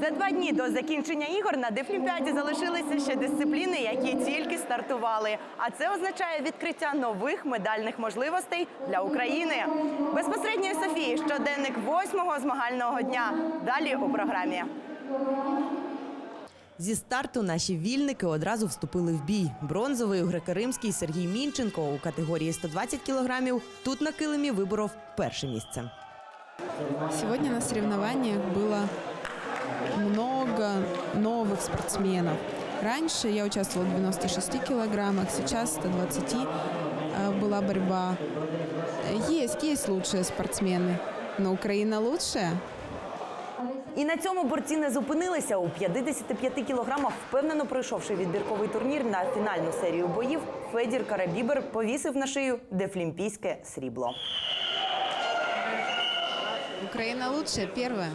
За два дні до закінчення ігор на Дефлімпіаді залишилися ще дисципліни, які тільки стартували. А це означає відкриття нових медальних можливостей для України. Безпосередньо Софії щоденник восьмого змагального дня. Далі у програмі. Зі старту наші вільники одразу вступили в бій. Бронзовий у греко-римський Сергій Мінченко у категорії 120 кілограмів тут на килимі виборов перше місце. Сегодня на соревнованиях было много новых спортсменов. Раньше я участвовала в 96 килограммах, сейчас 120 э, была борьба. Есть, есть лучшие спортсмены, но Украина лучшая. І на цьому борці не зупинилися. У 55 кілограмах, впевнено пройшовши відбірковий турнір на фінальну серію боїв, Федір Карабібер повісив на шию дефлімпійське срібло. Украина лучшая, первая.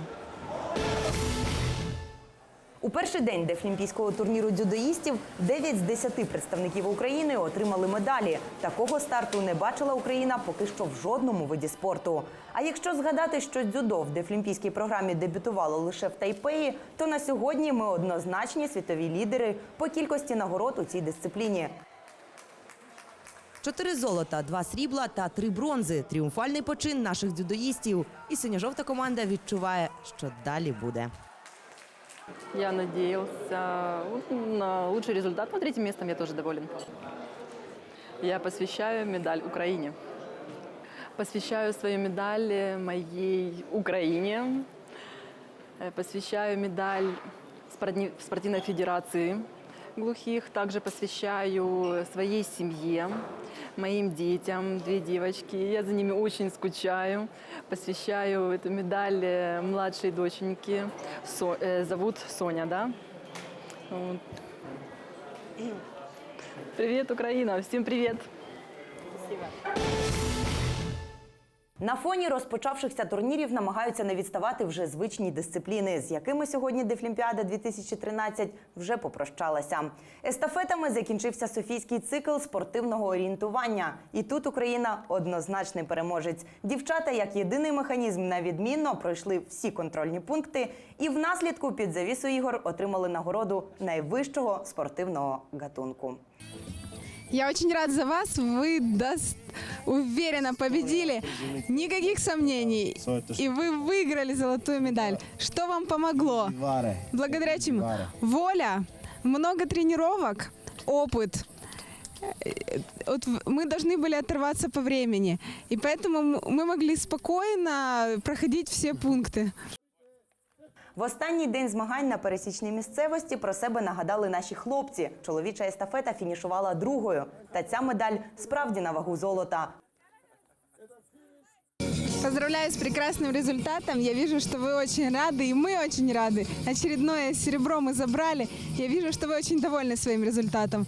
У перший день дефлімпійського турніру дзюдоїстів 9 з 10 представників України отримали медалі. Такого старту не бачила Україна поки що в жодному виді спорту. А якщо згадати, що дзюдо в дефлімпійській програмі дебютувало лише в Тайпеї, то на сьогодні ми однозначні світові лідери по кількості нагород у цій дисципліні. Чотири золота, два срібла та три бронзи. Тріумфальний почин наших дзюдоїстів. І синьо-жовта команда відчуває, що далі буде. Я надеялся на лучший результат, но третьим местом я тоже доволен. Я посвящаю медаль Украине. Посвящаю свою медаль моей Украине. Э, Посвящаю медаль спортивной федерации глухих. Также посвящаю своей семье, моим детям, две девочки. Я за ними очень скучаю. Посвящаю эту медаль э, младшей доченьке. Со- э, зовут Соня, да? Вот. Привет, Украина! Всем привет! На фоні розпочавшихся турнірів намагаються не відставати вже звичні дисципліни, з якими сьогодні Дефлімпіада 2013 вже попрощалася. Естафетами закінчився Софійський цикл спортивного орієнтування. І тут Україна однозначний переможець. Дівчата, як єдиний механізм, навідмінно пройшли всі контрольні пункти і в наслідку під завісу ігор отримали нагороду найвищого спортивного гатунку. Я очень рад за вас, вы дос- уверенно победили, никаких сомнений. И вы выиграли золотую медаль. Что вам помогло? Варе. Благодаря чему? Варе. Воля, много тренировок, опыт. Э, Вот в- мы должны были оторваться по времени. И поэтому м- мы могли спокойно проходить все пункты. В останній день змагань на пересічній місцевості про себе нагадали наші хлопці. Чоловіча естафета фінішувала другою. Та ця медаль справді на вагу золота. Поздравляю с прекрасным результатом. Я вижу, что вы очень рады, и мы очень рады. Очередное серебро мы забрали. Я вижу, что вы очень довольны своим результатом.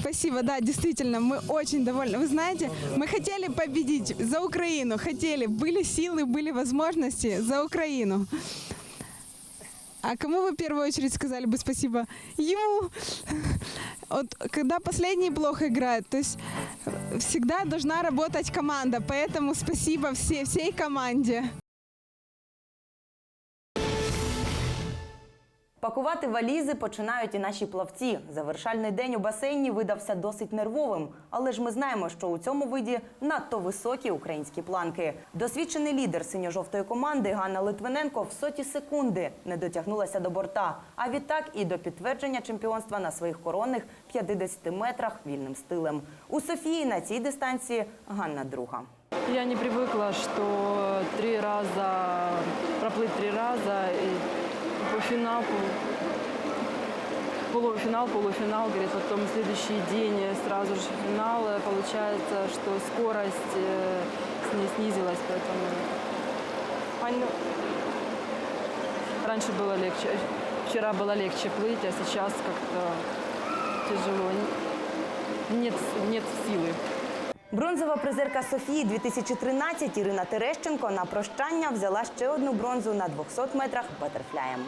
Спасибо, да, действительно, мы очень довольны. Вы знаете, мы хотели победить за Украину, хотели, были силы, были возможности за Украину. А кому вы в первую очередь сказали бы спасибо? Ему. Вот когда последний плохо играет, то есть всегда должна работать команда, поэтому спасибо все, всей команде. Пакувати валізи починають і наші плавці. Завершальний день у басейні видався досить нервовим, але ж ми знаємо, що у цьому виді надто високі українські планки. Досвідчений лідер синьо-жовтої команди Ганна Литвиненко в соті секунди не дотягнулася до борта. А відтак і до підтвердження чемпіонства на своїх коронних 50 метрах вільним стилем. У Софії на цій дистанції Ганна друга. Я не привыкла, что три раза, проплыть три раза, и финал, полуфинал, полуфинал, говорит, потом следующий день сразу же финал. Получается, что скорость э, с ней снизилась, поэтому Ань, ну, раньше было легче, вчера было легче плыть, а сейчас как-то тяжело. Нет, нет силы. Бронзова призерка Софії 2013 Ірина Терещенко на прощання взяла ще одну бронзу на 200 метрах батерфляєм.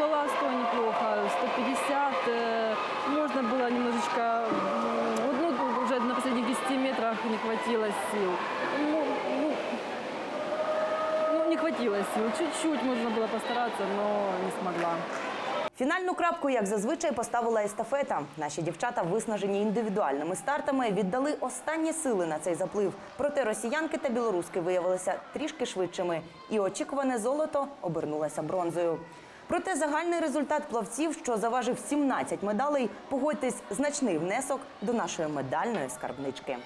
Проплыла 100 неплохо, 150. э, Можно было немножечко, м, вот, ну, уже на последних 10 метрах не хватило сил. Ну, ну, не хватило сил. Чуть-чуть можно было постараться, но не смогла. Фінальну крапку, як зазвичай, поставила естафета. Наші дівчата, виснажені індивідуальними стартами, віддали останні сили на цей заплив. Проте росіянки та білоруски виявилися трішки швидшими, і очікуване золото обернулося бронзою. Проте загальний результат плавців, що заважив 17 медалей, погодьтесь, значний внесок до нашої медальної скарбнички.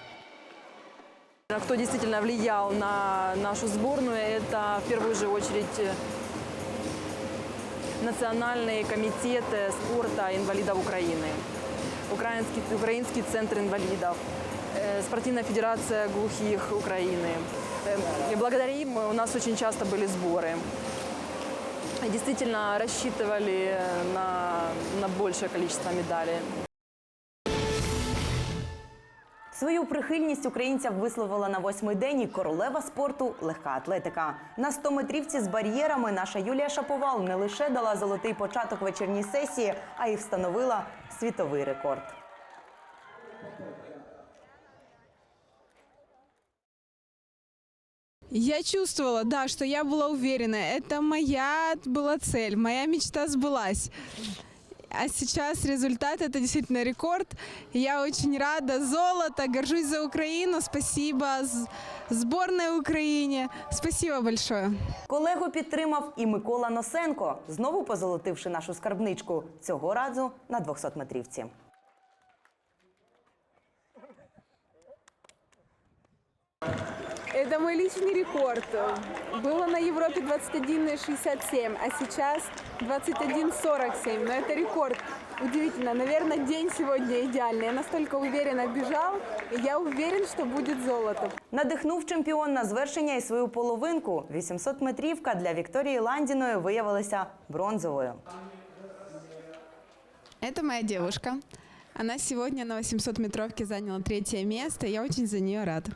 Кто действительно влиял на нашу сборную, это в первую же очередь э, национальные комитеты спорта инвалидов Украины, Украинский, Украинский центр инвалидов, э, Спортивная федерация глухих Украины. Э, И благодаря им у нас очень часто были сборы. Действительно рассчитывали на, на большее количество медалей. Свою прихильність українцям висловила на восьмий день і королева спорту легка атлетика. На 100-метрівці з бар'єрами наша Юлія Шаповал не лише дала золотий початок вечірній сесії, а й встановила світовий рекорд. Я чувствовала, да, что я была уверена. Это моя была цель, моя мечта сбылась. А сейчас результат это действительно рекорд. Я очень рада. Золото, горжусь за Украину. Спасибо З- сборной Украине. Спасибо большое. Колегу підтримав і Микола Носенко, знову позолотивши нашу скарбничку цього разу на 200-метрівці. Это мой личный рекорд. Было на Европе 21,67, а сейчас 21,47. Но это рекорд. Удивительно. Наверное, день сегодня идеальный. Я настолько уверенно бежал, и я уверен, что будет золото. Надихнув чемпіон на звершення і свою половинку. 800-метрівка для Вікторії Ландіної виявилася бронзовою. Это моя девушка. Она сегодня на 800-метровке заняла третье место. Я очень за нее рада.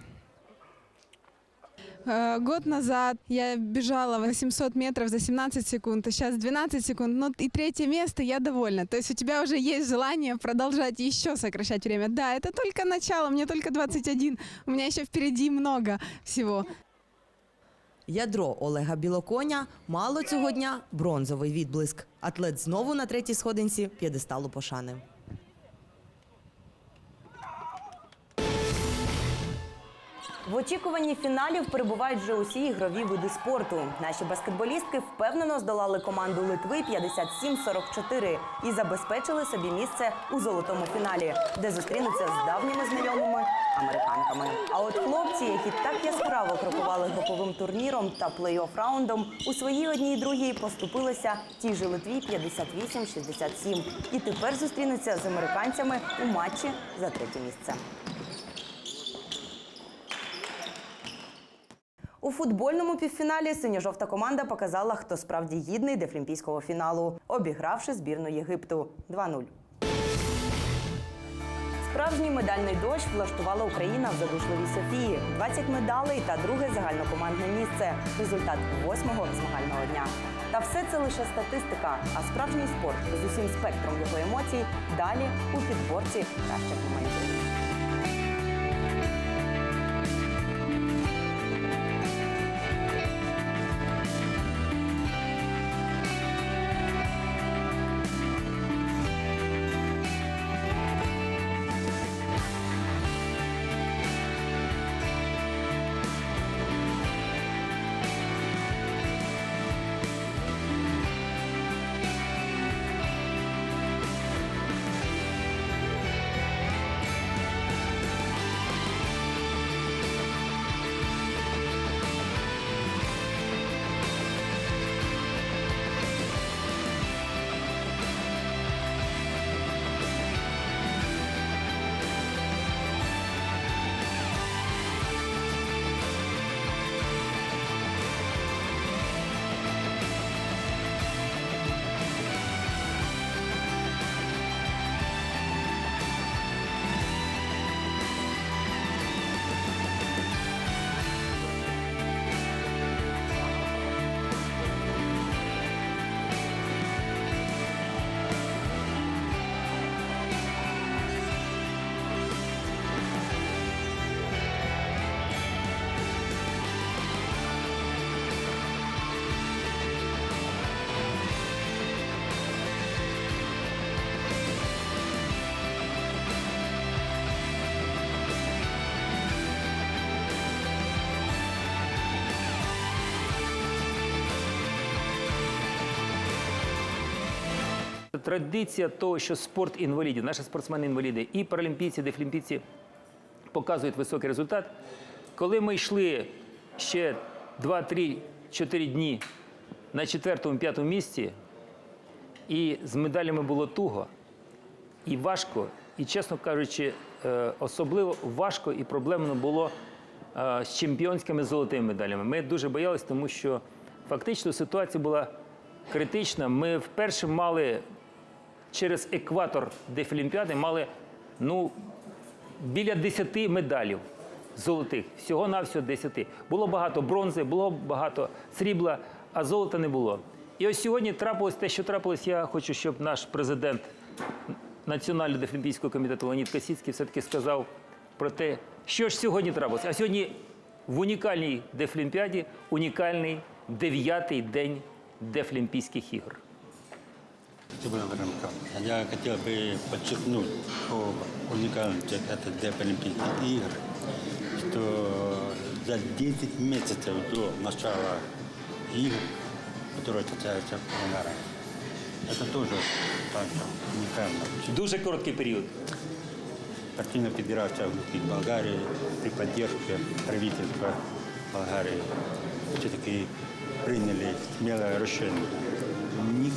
Э, Год назад я бежала 800 метров за 17 секунд, а сейчас 12 секунд. Ну и третье место, я довольна. То есть у тебя уже есть желание продолжать еще сокращать время. Да, это только начало, мне только 21. У меня еще впереди много всего. Ядро Олега Білоконя мало цього дня бронзовий відблиск. Атлет знову на третій сходинці п'єдесталу пошани. В очікуванні фіналів перебувають вже усі ігрові види спорту. Наші баскетболістки впевнено здолали команду Литви 57-44 і забезпечили собі місце у золотому фіналі, де зустрінуться з давніми знайомими американками. А от хлопці, які так яскраво крокували груповим турніром та плей-офф раундом, у своїй одній другій поступилися тій же Литві 58-67 і тепер зустрінуться з американцями у матчі за третє місце. У футбольному півфіналі синьо-жовта команда показала, хто справді гідний дефлімпійського фіналу, обігравши збірну Єгипту 2-0. Справжній медальний дощ влаштувала Україна в задушливій Софії. 20 медалей та друге загальнокомандне місце. Результат восьмого змагального дня. Та все це лише статистика, а справжній спорт з усім спектром його емоцій далі у підборці кращих моментів. Традиція того, що спорт інвалідів, наші спортсмени-інваліди і паралімпійці, дефлімпійці показують високий результат. Коли ми йшли ще 2, 3, 4 дні на четвертому, п'ятому місці, і з медалями було туго, і важко, і, чесно кажучи, е, особливо важко і проблемно було е, з чемпіонськими золотими медалями. Ми дуже боялися, тому що фактично ситуація була критична. Ми вперше мали через екватор Дефлімпіади мали ну, біля 10 медалів золотих. Всього-навсього 10. Було багато бронзи, було багато срібла, а золота не було. І ось сьогодні трапилось те, що трапилось. Я хочу, щоб наш президент Національного дефлімпійського комітету Леонід Косіцький все-таки сказав про те, що ж сьогодні трапилось. А сьогодні в унікальній дефлімпіаді унікальний дев'ятий день дефлімпійських ігор. Спасибо, Михайлович. Я хотел бы подчеркнуть о уникальности этой Олимпийских игр, что за 10 месяцев до начала игр, которые касаются Кулинара, это тоже также уникально. Дуже короткий період. Спортивная федерация в Болгарии при поддержке правительства Болгарии все-таки приняли смелое решение.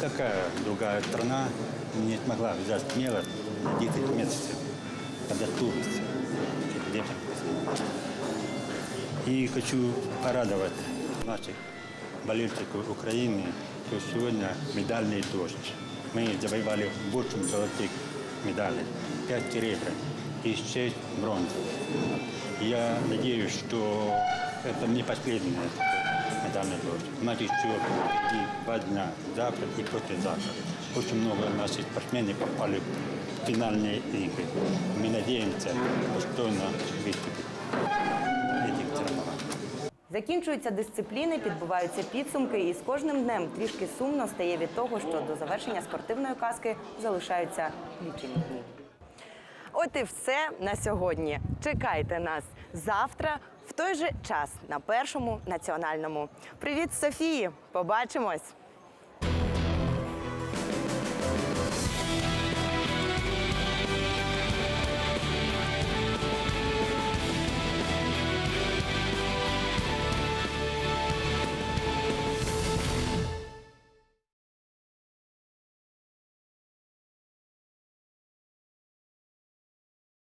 Никакая другая страна не смогла взять смелость на 10 месяцев подготовиться к этим И хочу порадовать наших болельщиков Украины, что сегодня медальный дождь. Мы завоевали 8 золотых медалей, 5 серебряных и 6 бронзовых. Я надеюсь, что это не последний медальный дождь. У нас еще впереди два дня, завтра и послезавтра. Очень много наших спортсменов попали в финальные игры. Мы надеемся достойно выступить в этих соревнованиях. Закінчуються дисципліни, підбиваються підсумки, і з кожним днем трішки сумно стає від того, що до завершення спортивної казки залишаються лічені дні. От і все на сьогодні. Чекайте нас завтра в той же час на першому національному. Привіт, Софії! Побачимось!